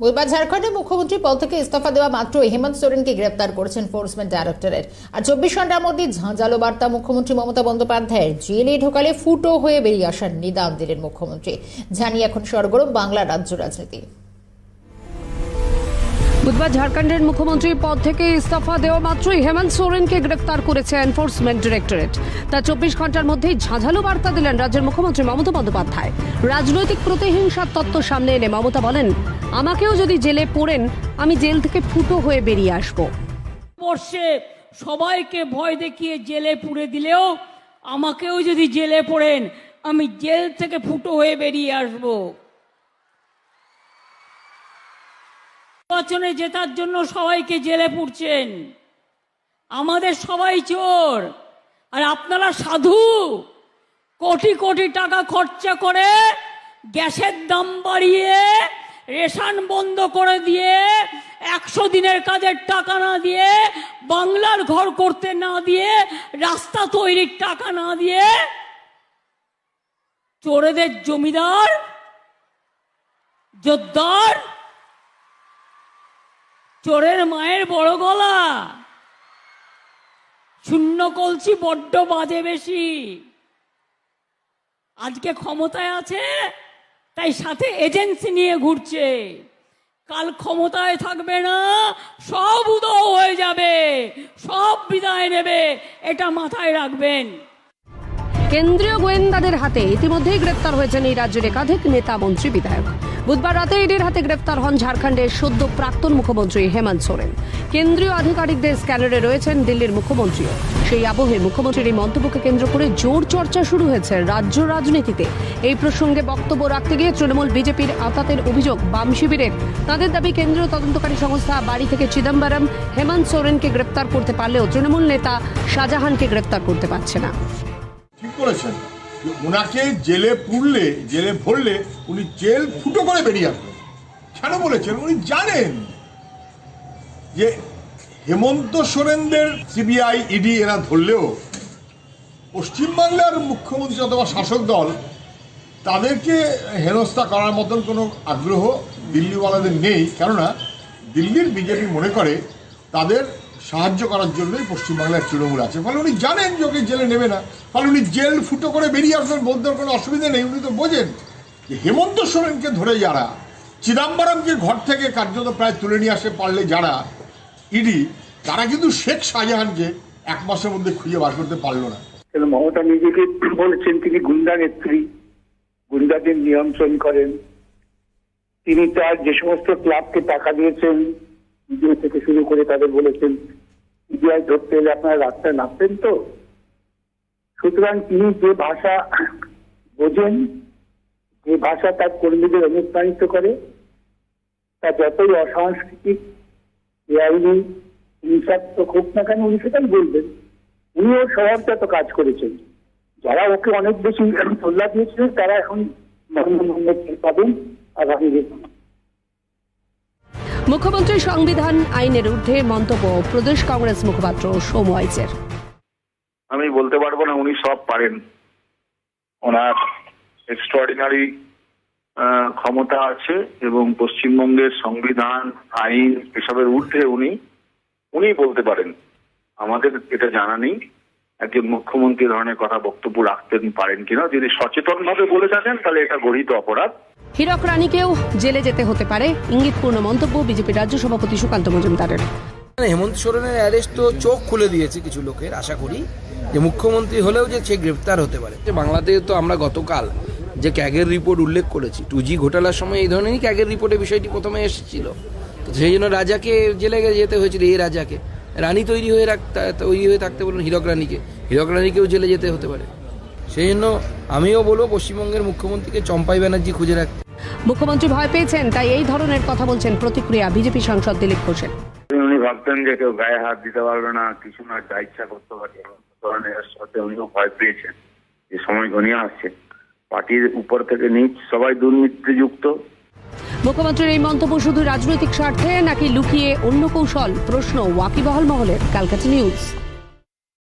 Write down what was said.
বুধবার ঝাড়খণ্ডে মুখ্যমন্ত্রী পদ থেকে ইস্তফা দেওয়া মাত্র হেমন্ত সোরেনকে গ্রেপ্তার করেছেন ফোর্সমেন্ট ডাইরেক্টরেট। আর চব্বিশ ঘণ্টার মধ্যে ঝাঁঝালো বার্তা মুখ্যমন্ত্রী মমতা বন্দ্যোপাধ্যায়ের জেলে ঢোকালে ফুটো হয়ে বেরিয়ে আসার নিদান দিলেন মুখ্যমন্ত্রী। জানি এখন সরগরম বাংলা রাজ্য রাজনীতি। বুধবার ঝাড়খণ্ডের মুখ্যমন্ত্রীর পদ থেকে ইস্তফা দেওয়া মাত্রই হেমন্ত সোরেনকে গ্রেফতার করেছে এনফোর্সমেন্ট ডিরেক্টরেট। তা চব্বিশ ঘণ্টার মধ্যেই ঝাঁঝালো বার্তা দিলেন রাজ্যের মুখ্যমন্ত্রী মমতা বন্দ্যোপাধ্যায়। রাজনৈতিক প্রতিহিংসার তত্ত্ব সামনে এনে মমতা বলেন, আমাকেও যদি জেলে পড়েন, আমি জেল থেকে ফুটো হয়ে বেরিয়ে আসব। বর্ষে সবাইকে ভয় দেখিয়ে জেলে পুড়ে দিলেও আমাকেও যদি জেলে পড়েন, আমি জেল থেকে ফুটো হয়ে বেরিয়ে আসব। নির্বাচনে জেতার জন্য সবাইকে জেলে পুড়ছেন। আমাদের সবাই চোর। আর আপনারা সাধু। কোটি কোটি টাকা খরচা করে গ্যাসের দাম বাড়িয়ে রেশন বন্ধ করে দিয়ে একশো দিনের কাজের টাকা না দিয়ে বাংলার ঘর করতে না দিয়ে রাস্তা তৈরির টাকা না দিয়ে চোরেদের জমিদার জোদ্দার চোরের মায়ের বড় গলা। শূন্য কলছি বড্ড বাজে বেশি। আজকে ক্ষমতায় আছে, তাই সাথে এজেন্সি নিয়ে ঘুরছে। কাল ক্ষমতায় থাকবে না, সব উদয় হয়ে যাবে, সব বিদায় নেবে, এটা মাথায় রাখবেন। কেন্দ্রীয় গোয়েন্দাদের হাতে ইতিমধ্যেই গ্রেপ্তার হয়েছেন এই রাজ্যের একাধিক নেতা মন্ত্রী বিধায়ক। বুধবার রাতে ইডির হাতে গ্রেপ্তার হন ঝাড়খণ্ডের সদ্য প্রাক্তন মুখ্যমন্ত্রী হেমন্ত সোরেন। কেন্দ্রীয় আধিকারিকদের স্ক্যানারে রয়েছেন দিল্লির মুখ্যমন্ত্রীও। সেই আবহে মুখ্যমন্ত্রীর এই মন্তব্যকে কেন্দ্র করে জোর চর্চা শুরু হয়েছে রাজ্য রাজনীতিতে। এই প্রসঙ্গে বক্তব্য রাখতে গিয়ে তৃণমূল বিজেপির আতাতের অভিযোগ, বাম শিবিরের। তাদের দাবি, কেন্দ্রীয় তদন্তকারী সংস্থা বাড়ি থেকে চিদম্বরম হেমন্ত সোরেনকে গ্রেপ্তার করতে পারলেও তৃণমূল নেতা শাহজাহানকে গ্রেপ্তার করতে পারছে না। করেছেন। ওনাকে জেলে পুরলে জেলে ভরলে উনি জেল ফুটো করে বেরিয়ে আসবেন। কেন বলেছেন? উনি জানেন যে হেমন্ত সোরেনদের সিবিআই, ইডি এরা ধরলেও পশ্চিমবাংলার মুখ্যমন্ত্রী অথবা শাসক দল তাদেরকে হেনস্থা করার মতন কোনো আগ্রহ দিল্লিওয়ালাদের নেই। কেননা দিল্লির বিজেপি মনে করে তাদের সাহায্য করার জন্যই পশ্চিমবাংলার তৃণমূল আছে। ফলে উনি জানেন যে ওকে জেলে নেবে না। ফলে উনি জেল ফুটো করে বেরিয়ে আসবেন বলতে কোনো অসুবিধা নেই, উনি তো বোঝেন যে হেমন্ত সোরেনকে ধরে যারা, চিদাম্বরমকে ঘর থেকে কার্যত প্রায় তুলে নিয়ে আসে পারলে যারা, ইডি, তারা কিন্তু শেখ শাহজাহানকে এক মাসের মধ্যে খুঁজে বার করতে পারল না। মমতা নিজেকে বলেছেন, তিনি গুন্ডা নেত্রী, গুন্ডাদের নিয়ন্ত্রণ করেন। তিনি তার যে সমস্ত ক্লাবকে টাকা দিয়েছেন বিজয় থেকে শুরু করে তাদের বলেছেন সিবিআই ধরতে এলে আপনারা রাস্তায় নামতেন তো? সুতরাং তিনি যে ভাষা বোঝেন, যে ভাষা তার কর্মীদের অনুপ্রাণিত করে, তা যতই অসাংস্কৃতিক, বেআইনি, হিংসাত্মক হোক না কেন, উনি সেটাই বলবেন। উনিও স্বভাবজাত কাজ করেছেন। যারা ওকে অনেক বেশি তোল্লা দিয়েছিলেন, তারা এখন মর্মমর্ম পাবেন, আগামী মুখ্যমন্ত্রী সংবিধান আইনের ঊর্ধ্বে মন্তব্য প্রদেশ কংগ্রেস মুখপাত্র সৌম আইচের। আমি বলতে পারব না, উনি সব পারেন। ওনার এক্সট্রাঅর্ডিনারি ক্ষমতা আছে এবং পশ্চিমবঙ্গের সংবিধান, আইন এসবের ঊর্ধ্বে উনি উনি বলতে পারেন। আমাদের এটা জানা নেই। একজন মুখ্যমন্ত্রী ধরনের কথা বক্তব্য রাখতেন পারেন কিনা, যদি সচেতন ভাবে বলে থাকেন, তাহলে এটা গরিত অপরাধ। হীরক রানীকেও জেলে যেতে হতে পারে। ইঙ্গিতপূর্ণ মন্তব্য বিজেপি রাজ্য সভাপতি সুকান্ত মজুমদারের। মানে হেমন্ত সোরেনের অ্যারেস্ট তো চোখ খুলে দিয়েছে কিছু লোকের আশা করি। যে মুখ্যমন্ত্রী হলেও যে সে গ্রেপ্তার হতে পারে। যে বাংলাতে তো আমরা গতকাল যে ক্যাগের রিপোর্ট উল্লেখ করেছি টু জি ঘোটালার সময় এই ধরনেরই ক্যাগের রিপোর্টে বিষয়টি প্রথমে এসেছিল। তো সেই জন্য রাজাকে জেলে যেতে হয়েছিল এই রাজাকে। রানী তৈরি হয়ে রাখতে তৈরি হয়ে থাকতে বলুন হীরক রানীকে হীরক রানীকেও জেলে যেতে হতে পারে। সেই জন্য আমিও বলব পশ্চিমবঙ্গের মুখ্যমন্ত্রীকে চম্পাই ব্যানার্জি খুঁজে রাখতে। মুখ্যমন্ত্রী ভয় পেয়েছেন তাই এই ধরনের কথা বলছেন প্রতিক্রিয়া বিজেপি সাংসদ দিলীপ ঘোষের। উনি ভাবতেন যে কেউ গায়ে হাত দিতে পারবে না কিছু না যা ইচ্ছা করতে পারবে ধরনের সাথে উনিও ভয় পেয়েছেন। যে সময় ঘনিয়ে আসছে পার্টির উপর থেকে নিচ সবাই দুর্নীতিযুক্ত। মুখ্যমন্ত্রীর এই মন্তব্য শুধু রাজনৈতিক স্বার্থে নাকি লুকিয়ে অন্য কৌশল? প্রশ্ন ওয়াকিবহাল মহলের ক্যালকাটা নিউজ।